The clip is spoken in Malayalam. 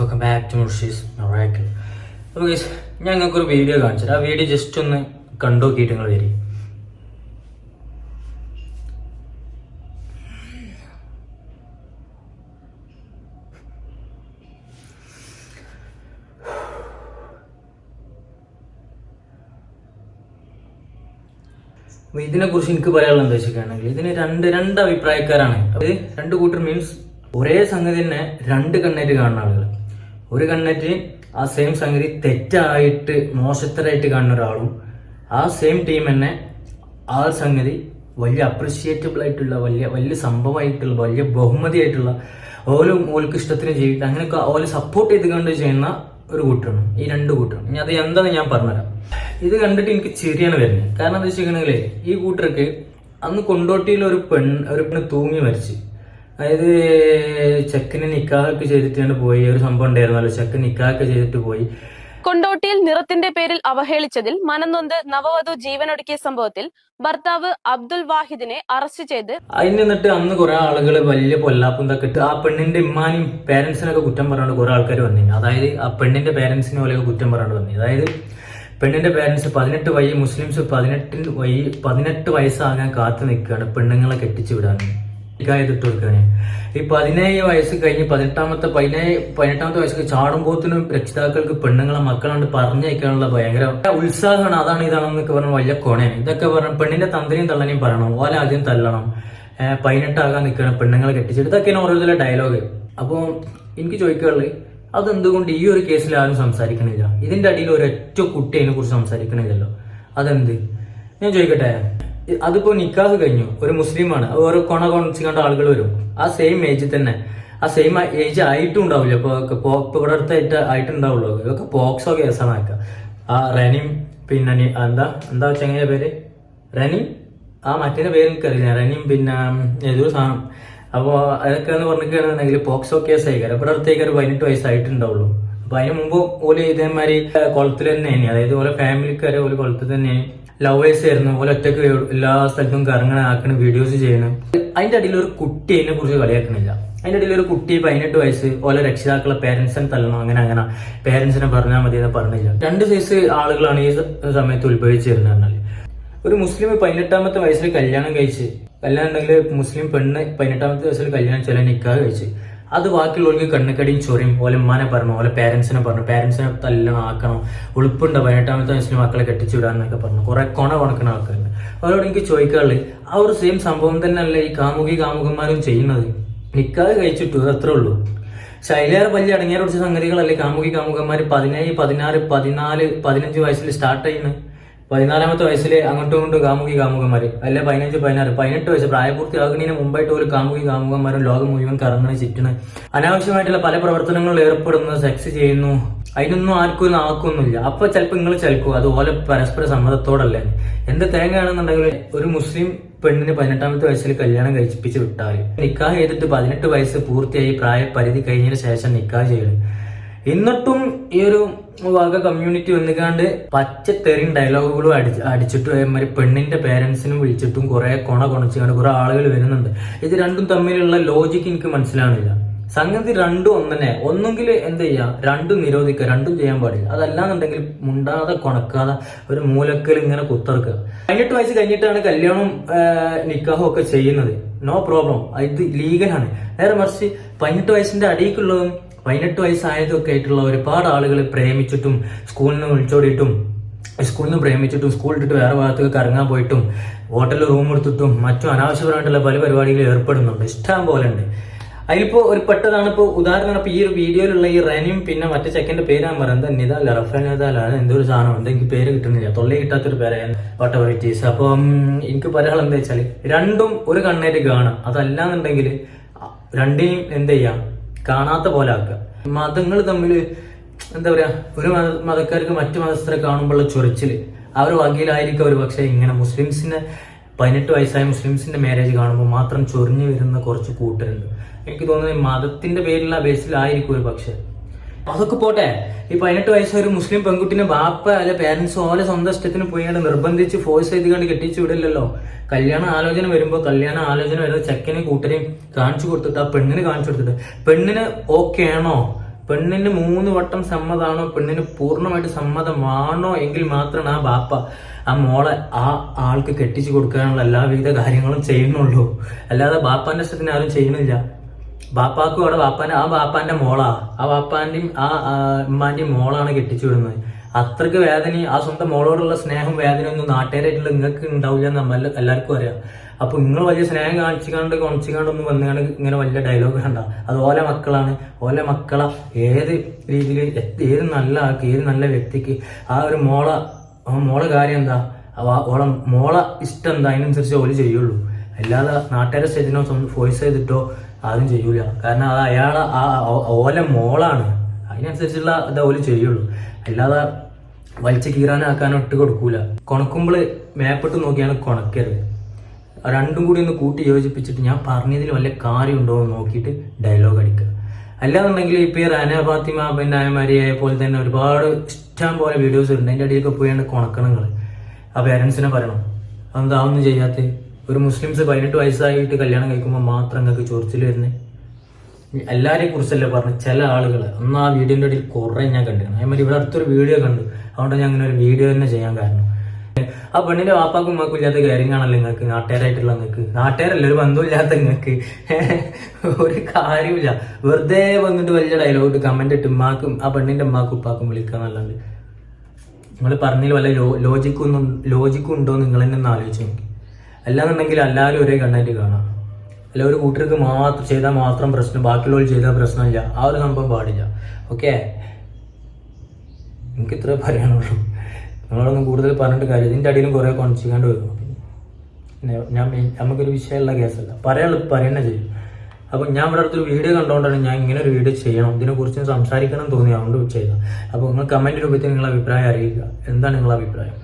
Welcome back to Murshi's miracle അപ്പോൾ ഗൈസ് ഞാൻ നിങ്ങൾക്കൊരു വീഡിയോ കാണിച്ചത് ആ വീഡിയോ ജസ്റ്റ് ഒന്ന് കണ്ടു നോക്കിയിട്ട് നിങ്ങൾ വരി അപ്പൊ ഇതിനെക്കുറിച്ച് എനിക്ക് പറയാനുള്ള എന്താ വെച്ചിട്ടുണ്ടെങ്കിൽ ഇതിന് രണ്ട് രണ്ട് അഭിപ്രായക്കാരാണ്. അത് രണ്ട് കൂട്ടർ മീൻസ് ഒരേ സംഗതി തന്നെ രണ്ട് കണ്ണേറ്റ് കാണുന്ന ആളുകൾ ഒരു കണ്ണറ്റ് ആ സെയിം സംഗതി തെറ്റായിട്ട് മോശത്തരായിട്ട് കാണുന്ന ഒരാളും ആ സെയിം ടീം തന്നെ ആ സംഗതി വലിയ അപ്രിഷിയേറ്റബിൾ ആയിട്ടുള്ള വലിയ വലിയ സംഭവമായിട്ടുള്ള വലിയ ബഹുമതിയായിട്ടുള്ള ഓരോ ഓൾക്ക് ഇഷ്ടത്തിന് ചെയ്തിട്ട് അങ്ങനെയൊക്കെ ഓല സപ്പോർട്ട് ചെയ്ത് കണ്ട് ചെയ്യുന്ന ഒരു കൂട്ടാണ് ഈ രണ്ട് കൂട്ടാണ് ഇനി അത് എന്താണെന്ന് ഞാൻ പറഞ്ഞുതരാം. ഇത് കണ്ടിട്ട് എനിക്ക് ചിരിയാണ് വരുന്നത്. കാരണം എന്താ വെച്ചിട്ടുണ്ടെങ്കിൽ ഈ കൂട്ടർക്ക് അന്ന് കൊണ്ടോട്ടിയിൽ ഒരു പെൺ ഒരു പെണ്ണ് തൂങ്ങി മരിച്ച്. അതായത് ചെക്കന് നിക്കാഹൊക്കെ ചെയ്തിട്ടാണ് പോയി. ഒരു സംഭവം ഉണ്ടായിരുന്നല്ലോ ചെക്കൻ നിക്കാഹൊക്കെ ചെയ്തിട്ട് പോയി. കൊണ്ടോട്ടിയിൽ നിറത്തിന്റെ പേരിൽ അവഹേളിച്ചതിൽ മനന്നൊന്ത് നവവധു ജീവനൊടുക്കിയ സംഭവത്തിൽ ഭർത്താവ് അബ്ദുൽ വാഹിദിനെ അറസ്റ്റ് ചെയ്ത് അതിന് നിന്നിട്ട് അന്ന് കുറെ ആളുകൾ വലിയ പൊല്ലാപ്പും ഇതൊക്കെ ഇട്ട് ആ പെണ്ണിന്റെ ഇമ്മാനും പേരൻസിനൊക്കെ കുറ്റം പറഞ്ഞു കുറെ ആൾക്കാർ വന്നിരുന്നു. അതായത് ആ പെണ്ണിന്റെ പേരൻസിനെ പോലെയൊക്കെ കുറ്റം പറഞ്ഞു വന്നു അതായത് പെണ്ണിന്റെ പേരൻസ് പതിനെട്ട് വൈ മുസ്ലിംസ് പതിനെട്ടിന് വൈ പതിനെട്ട് വയസ്സാകാൻ കാത്തു നിൽക്കുകയാണ്. പെണ്ണുങ്ങളെ കെട്ടിച്ചു വിടാൻ കൊടുക്കുകയാണ് ഈ പതിനേഴ് വയസ്സ് കഴിഞ്ഞ് പതിനെട്ടാമത്തെ പതിനേഴ് പതിനെട്ടാമത്തെ വയസ്സ് ചാടുമ്പോത്തിനും രക്ഷിതാക്കൾക്ക് പെണ്ണുങ്ങളെ മക്കളാണ്ട് പറഞ്ഞയക്കാനുള്ള ഭയങ്കര ഉത്സാഹമാണ്. അതാണ് ഇതാണെന്നൊക്കെ പറഞ്ഞ വലിയ കൊണയാണ് ഇതൊക്കെ പറഞ്ഞ പെണ്ണിന്റെ തന്ത്രിയും തള്ളനെയും പറയണം. ഓല ആദ്യം തല്ലണം. പതിനെട്ടാകാൻ നിൽക്കണം പെണ്ണുങ്ങളെ കെട്ടിച്ചിട്ട്. ഇതൊക്കെയാണ് ഓരോരുത്തരുടെ ഡയലോഗ്. അപ്പോൾ എനിക്ക് ചോദിക്കാറുള്ളത് അതെന്തുകൊണ്ട് ഈ ഒരു കേസിൽ ആരും സംസാരിക്കണില്ല? ഇതിന്റെ അടിയിൽ ഒരൊറ്റ കുട്ടി അതിനെ കുറിച്ച് സംസാരിക്കണില്ലല്ലോ. അതെന്ത്? ഞാൻ ചോദിക്കട്ടെ? അതിപ്പോ നിക്കാഹ് കഴിഞ്ഞു. ഒരു മുസ്ലിമാണ്. ഓരോ കൊണ കൊണച്ച് കണ്ട ആളുകൾ വരും. ആ സെയിം ഏജിൽ തന്നെ. ആ സെയിം ഏജ് ആയിട്ടും ഉണ്ടാവില്ല. ഇപ്പൊ പോപ്പ് ഇപ്പൊ ഇവിടെ അടുത്തായിട്ട് ആയിട്ടുണ്ടാവുള്ളൂ ഇതൊക്കെ പോക്സോ കേസാണ് ആക്കുക ആ റനിം പിന്നെ എന്താ? എന്താ ചെങ്ങനെ പേര്? റനിം? ആ മറ്റേ പേര് എനിക്കറിയില്ല. റനിം പിന്നെ ഏതൊരു സാധനം. അപ്പോൾ അതൊക്കെ എന്ന് പറഞ്ഞിട്ടുണ്ടെങ്കിൽ പോക്സോ കേസ് ആയിക്കാരം. ഇവിടെ അടുത്തേക്ക് ഒരു പതിനെട്ട് വയസ്സായിട്ടുണ്ടാവുള്ളൂ. അപ്പൊ അതിന് മുമ്പ് ഓൽ ഇതേമാതിരി കുളത്തിൽ തന്നെയാണ്. അതായത് ഓരോ ഫാമിലിക്കാരെ ഓൽ കുളത്തിൽ തന്നെയാണ്. ലവേഴ്സ് ആയിരുന്നു ഓല ഒറ്റയ്ക്ക് എല്ലാ സ്ഥലത്തും കറങ്ങണ ആക്കണ വീഡിയോസ് ചെയ്യണം. അതിന്റെ അടിയിൽ ഒരു കുട്ടി അതിനെ കുറിച്ച് കളിയാക്കണില്ല അതിന്റെ ഇടയിൽ ഒരു കുട്ടി പതിനെട്ട് വയസ്സ് ഓലെ രക്ഷിതാക്കളെ പേരൻസിനെ തല്ലണം അങ്ങനെ അങ്ങനെ. പേരൻസിനെ പറഞ്ഞാൽ മതി എന്ന് പറഞ്ഞില്ല. രണ്ട് സൈസ് ആളുകളാണ് ഈ സമയത്ത് ഉത്ഭവിച്ചിരുന്നത് പറഞ്ഞാൽ ഒരു മുസ്ലിം പതിനെട്ടാമത്തെ വയസ്സിൽ കല്യാണം കഴിച്ച് കല്യാണം ഉണ്ടെങ്കിൽ മുസ്ലിം പെണ്ണ് പതിനെട്ടാമത്തെ വയസ്സിൽ കല്യാണം ചില നിക്കാഹ് കഴിച്ച്. അത് ബാക്കിയുള്ളവർക്ക് കണ്ണക്കടിയും ചൊറിയും പോലെ ഉമ്മാനെ പറഞ്ഞു ഓലെ പേരൻസിനെ പറഞ്ഞു. പേരൻസിനെ തല്ലണം ആക്കണം. ഉളുപ്പുണ്ട് പതിനെട്ടാമത്തെ വയസ്സിൽ മക്കളെ കെട്ടിച്ചു വിടാന്നൊക്കെ പറഞ്ഞു. കുറെ കൊണ കൊണക്കുന്ന ആൾക്കാരുണ്ട്. അവരോട് എനിക്ക് ചോദിക്കാറില്ല ആ ഒരു സെയിം സംഭവം തന്നെയല്ലേ ഈ കാമുകി കാമുകന്മാരും ചെയ്യുന്നത്. നിൽക്കാതെ കഴിച്ചിട്ടു അത്രേ ഉള്ളൂ. ശൈലേറെ വലിയ അടങ്ങിയ കുറച്ച് സംഗതികളല്ലേ കാമുകി കാമുകന്മാർ പതിനേഴ് പതിനാറ് പതിനാല് പതിനഞ്ച് വയസ്സിൽ സ്റ്റാർട്ട് ചെയ്യുന്നത്? പതിനാലാമത്തെ വയസ്സിൽ അങ്ങോട്ടും ഇങ്ങോട്ടും കാമുകി കാമുകന്മാർ അല്ല പതിനഞ്ച് പതിനാറ്. പതിനെട്ട് വയസ്സ് പ്രായപൂർത്തിയാകുന്നതിന് മുമ്പായിട്ട് ഒരു കാമുകി കാമുകന്മാരും ലോകം മുഴുവൻ കറങ്ങണ ചുറ്റണ് അനാവശ്യമായിട്ടുള്ള പല പ്രവർത്തനങ്ങളിൽ ഏർപ്പെടുന്നു സെക്സ് ചെയ്യുന്നു. അതിനൊന്നും ആർക്കും ഒന്നും ആക്കൊന്നുമില്ല. അപ്പൊ ചിലപ്പോൾ നിങ്ങൾ ചലിക്കും? അതുപോലെ പരസ്പര സമ്മതത്തോടല്ലേ? എന്ത് തേങ്ങയാണെന്നുണ്ടെങ്കിൽ ഒരു മുസ്ലിം പെണ്ണിന് പതിനെട്ടാമത്തെ വയസ്സിൽ കല്യാണം കഴിപ്പിച്ച് വിട്ടാൽ നിക്കാഹ് ചെയ്തിട്ട് പതിനെട്ട് വയസ്സ് പൂർത്തിയായി പ്രായ പരിധി കഴിഞ്ഞതിന് ശേഷം നിക്കാഹ് ചെയ്യണം എന്നിട്ടും ഈ ഒരു വക കമ്മ്യൂണിറ്റി വന്നുകാണ്ട് പച്ചത്തെറിയും ഡയലോഗുകളും അടിച്ച് അടിച്ചിട്ട് അതേമാതിരി പെണ്ണിന്റെ പേരൻസിനും വിളിച്ചിട്ടും കുറെ കൊണ കൊണച്ചുകൊണ്ട് കുറെ ആളുകൾ വരുന്നുണ്ട്. ഇത് രണ്ടും തമ്മിലുള്ള ലോജിക്ക് എനിക്ക് മനസ്സിലാവുന്നില്ല. സംഗതി രണ്ടും ഒന്നെ ഒന്നുകിൽ എന്ത് ചെയ്യാ? രണ്ടും നിരോധിക്കുക രണ്ടും ചെയ്യാൻ പാടില്ല. അതല്ലാന്നുണ്ടെങ്കിൽ മുണ്ടാതെ കൊണക്കാതെ ഒരു മൂലക്കൽ ഇങ്ങനെ കുത്തർക്കുക. പതിനെട്ട് വയസ്സ് കഴിഞ്ഞിട്ടാണ് കല്യാണം നിക്കാഹും ഒക്കെ ചെയ്യുന്നത്. നോ പ്രോബ്ലം ഇത് ലീഗലാണ് നേരെ മറിച്ച് പതിനെട്ട് വയസ്സിന്റെ അടിയിക്കുള്ളതും പതിനെട്ട് വയസ്സായതൊക്കെ ആയിട്ടുള്ള ഒരുപാട് ആളുകൾ പ്രേമിച്ചിട്ടും സ്കൂളിൽ നിന്ന് വിളിച്ചോടിയിട്ടും സ്കൂളിൽ നിന്ന് പ്രേമിച്ചിട്ടും സ്കൂൾ ഇട്ടിട്ട് വേറെ ഭാഗത്തേക്ക് കറങ്ങാൻ പോയിട്ടും ഹോട്ടലിൽ റൂം എടുത്തിട്ടും മറ്റും അനാവശ്യപരമായിട്ടുള്ള പല പരിപാടികളിൽ ഏർപ്പെടുന്നുണ്ട്. ഇഷ്ടം പോലെ ഉണ്ട്. അതിലിപ്പോൾ ഒരു പെട്ടതാണ് ഇപ്പോൾ ഉദാഹരണം ഇപ്പോൾ ഈ ഒരു വീഡിയോയിലുള്ള ഈ റനിയും പിന്നെ മറ്റേ ചെക്കന്റെ പേര് ഞാൻ പറയുന്നത് നിതാല റഫേൽ നിതല്ല എന്തോ ഒരു സാധനം ഉണ്ട് എനിക്ക് പേര് കിട്ടുന്നില്ല. തൊള്ളി കിട്ടാത്തൊരു പേരാണ് വാട്ട് എവർ ഇറ്റ് ഈസ് അപ്പം എനിക്ക് പറയാനുള്ള എന്താ വെച്ചാൽ രണ്ടും ഒരു കണ്ണേറ്റ് കാണാം അതല്ലാന്നുണ്ടെങ്കിൽ രണ്ടിനെയും എന്ത് ചെയ്യാം? കാണാത്ത പോലെ ആക്കുക. മതങ്ങൾ തമ്മിൽ എന്താ പറയാ ഒരു മത മതക്കാർക്ക് മറ്റു മതസ്ഥരെ കാണുമ്പോഴുള്ള ചൊറിച്ചിൽ. ആ ഒരു വകയിലായിരിക്കും ഒരു പക്ഷെ ഇങ്ങനെ മുസ്ലിംസിന്റെ പതിനെട്ട് വയസ്സായ മുസ്ലിംസിന്റെ മാരേജ് കാണുമ്പോൾ മാത്രം ചൊറിഞ്ഞു വരുന്ന കുറച്ച് കൂട്ടരുണ്ട്. എനിക്ക് തോന്നുന്നത് മതത്തിന്റെ പേരിലുള്ള ബേസിലായിരിക്കും ഒരു പക്ഷേ. അതൊക്കെ പോട്ടെ. ഈ പതിനെട്ട് വയസ്സൊരു മുസ്ലിം പെൺകുട്ടിനെ ബാപ്പ അല്ലെ പേരൻസ് ഓലെ സ്വന്തം ഇഷ്ടത്തിന് പോയി അയാൾ നിർബന്ധിച്ച് ഫോഴ്സ് ചെയ്ത് കണ്ട് കെട്ടിച്ചു വിടില്ലല്ലോ. കല്യാണ ആലോചന വരുമ്പോൾ കല്യാണ ആലോചന വരുമ്പോൾ ചെക്കനെ കൂട്ടരെയും കാണിച്ചു കൊടുത്തിട്ട് ആ പെണ്ണിന് കാണിച്ചു കൊടുത്തിട്ട് പെണ്ണിന് ഓക്കെ ആണോ? പെണ്ണിന് മൂന്ന് വട്ടം സമ്മതമാണോ പെണ്ണിന് പൂർണമായിട്ട് സമ്മതമാണോ എങ്കിൽ മാത്രമാണ് ആ ബാപ്പ ആ മോളെ ആ ആൾക്ക് കെട്ടിച്ചു കൊടുക്കാനുള്ള എല്ലാവിധ കാര്യങ്ങളും ചെയ്യുന്നുള്ളൂ. അല്ലാതെ ബാപ്പാന്റെ ഇഷ്ടത്തിന് ആരും ചെയ്യുന്നില്ല. ബാപ്പാക്കും അവിടെ ബാപ്പാന്റെ ആ ബാപ്പാന്റെ മോളാ. ആ ബാപ്പാന്റെയും ആ ഉമ്മാന്റെയും മോളാണ് കെട്ടിച്ചു വിടുന്നത് അത്രയ്ക്ക് വേദന ആ സ്വന്തം മോളോടുള്ള സ്നേഹം വേദനയൊന്നും നാട്ടുകാരായിട്ടുള്ള നിങ്ങൾക്ക് ഉണ്ടാവില്ല എന്ന് നമ്മൾ എല്ലാവർക്കും അറിയാം. അപ്പൊ നിങ്ങൾ വലിയ സ്നേഹം കാണിച്ചുകാണ്ട് കൊണച്ചുകാണ്ടൊന്നും വന്നുകൊണ്ട് ഇങ്ങനെ വലിയ ഡയലോഗ് കണ്ട അത് ഓലെ മക്കളാണ്. ഓലെ മക്കള. ഏത് രീതിയിൽ ഏത് നല്ല ആൾക്ക് ഏത് നല്ല വ്യക്തിക്ക്. ആ ഒരു മോള ആ മോളെ കാര്യം എന്താ? ഓളെ മോളെ ഇഷ്ടം എന്താ? അതിനനുസരിച്ച് ഓൽ ചെയ്യുള്ളൂ. അല്ലാതെ നാട്ടുകാരെ സ്റ്റേജിനോ ഫോഴ്സ് ചെയ്തിട്ടോ ആരും ചെയ്യൂല. കാരണം അത് അയാൾ ആ ഓല മോളാണ്. അതിനനുസരിച്ചുള്ള ഇത് ഓൽ ചെയ്യുള്ളൂ. അല്ലാതെ വലിച്ച കീറാനാക്കാനോ ഇട്ട് കൊടുക്കൂല. കൊണക്കുമ്പോൾ മേപ്പിട്ട് നോക്കിയാണ് കൊണക്കരുത്. രണ്ടും കൂടി ഒന്ന് കൂട്ടി യോജിപ്പിച്ചിട്ട് ഞാൻ പറഞ്ഞതിൽ വല്ല കാര്യമുണ്ടോ എന്ന് നോക്കിയിട്ട് ഡയലോഗ് അടിക്കുക. അല്ലാന്നുണ്ടെങ്കിൽ ഇപ്പൊ ഈ റാന ഫാത്തിമ പിന്നെ മരിയെ പോലെ തന്നെ ഒരുപാട് ഇഷ്ടം പോലെ വീഡിയോസ് ഉണ്ട് അതിന്റെ അടിയിലൊക്കെ പോയാണ് കൊണക്കണങ്ങൾ ആ പേരൻസിനെ പറയണം. അതെന്താ ഒന്നും ചെയ്യാത്ത? ഒരു മുസ്ലിംസ് പതിനെട്ട് വയസ്സായിട്ട് കല്യാണം കഴിക്കുമ്പോൾ മാത്രം നിങ്ങൾക്ക് ചൊറിച്ചിൽ വരുന്നത് എല്ലാരെയും കുറിച്ചല്ല പറഞ്ഞു ചില ആളുകൾ അന്ന് ആ വീഡിയോന്റെ ഇടയിൽ കുറെ ഞാൻ കണ്ടിരുന്നു. അതേമാതിരി ഇവിടെ അടുത്തൊരു വീഡിയോ കണ്ടു. അതുകൊണ്ട് ഞാൻ അങ്ങനെ ഒരു വീഡിയോ തന്നെ ചെയ്യാൻ കാരണം. ആ പെണ്ണിന്റെ വാപ്പാക്കും ഉമ്മാക്കും ഇല്ലാത്ത കാര്യങ്ങളാണല്ലോ നിങ്ങൾക്ക് നാട്ടുകാരായിട്ടുള്ള നിങ്ങൾക്ക് നാട്ടുകാരല്ല ഒരു ബന്ധമില്ലാത്ത നിങ്ങൾക്ക് ഒരു കാര്യമില്ല വെറുതെ വന്നിട്ട് വലിയ ഡയലോഗ് കമന്റ് ഇട്ട് ഉമ്മാക്കും ആ പെണ്ണിന്റെ ഉമ്മാക്കും ഉപ്പാക്കും വിളിക്കാന്നല്ലാണ്ട് നിങ്ങൾ പറഞ്ഞതിൽ വല്ല ലോ ലോജിക്കൊന്നും ലോജിക്കും ഉണ്ടോ നിങ്ങൾ തന്നെ ഒന്ന് ആലോചിച്ച് നോക്കി. അല്ലാന്നുണ്ടെങ്കിൽ എല്ലാവരും ഒരേ കണ്ണായിട്ട് കാണാം. അല്ല ഒരു കൂട്ടർക്ക് മാത്രം ചെയ്താൽ മാത്രം പ്രശ്നം ബാക്കിയുള്ളവർ ചെയ്താൽ പ്രശ്നമില്ല. ആ ഒരു സംഭവം പാടില്ല. ഓക്കെ എനിക്ക് ഇത്ര പറയാനുള്ളൂ. നിങ്ങളൊന്നും കൂടുതൽ പറഞ്ഞിട്ട് കാര്യം ഇതിന്റെ അടിയിലും കുറേ കൊണച്ചിക്കാണ്ട് വരും. ഞാൻ നമുക്കൊരു വിഷയമുള്ള കേസല്ല. പറയാനുള്ള പറയുന്നത് ചെയ്യും അപ്പോൾ ഞാൻ ഇവിടെ അടുത്തൊരു വീഡിയോ കണ്ടുകൊണ്ടാണ് ഞാൻ ഇങ്ങനെ ഒരു വീഡിയോ ചെയ്യണം. ഇതിനെക്കുറിച്ച് സംസാരിക്കണം തോന്നി. അതുകൊണ്ട് ചെയ്തത്. അപ്പോൾ നിങ്ങൾ കമന്റ് രൂപത്തിൽ നിങ്ങളുടെ അഭിപ്രായം അറിയിക്കുക. എന്താണ് നിങ്ങളുടെ അഭിപ്രായം?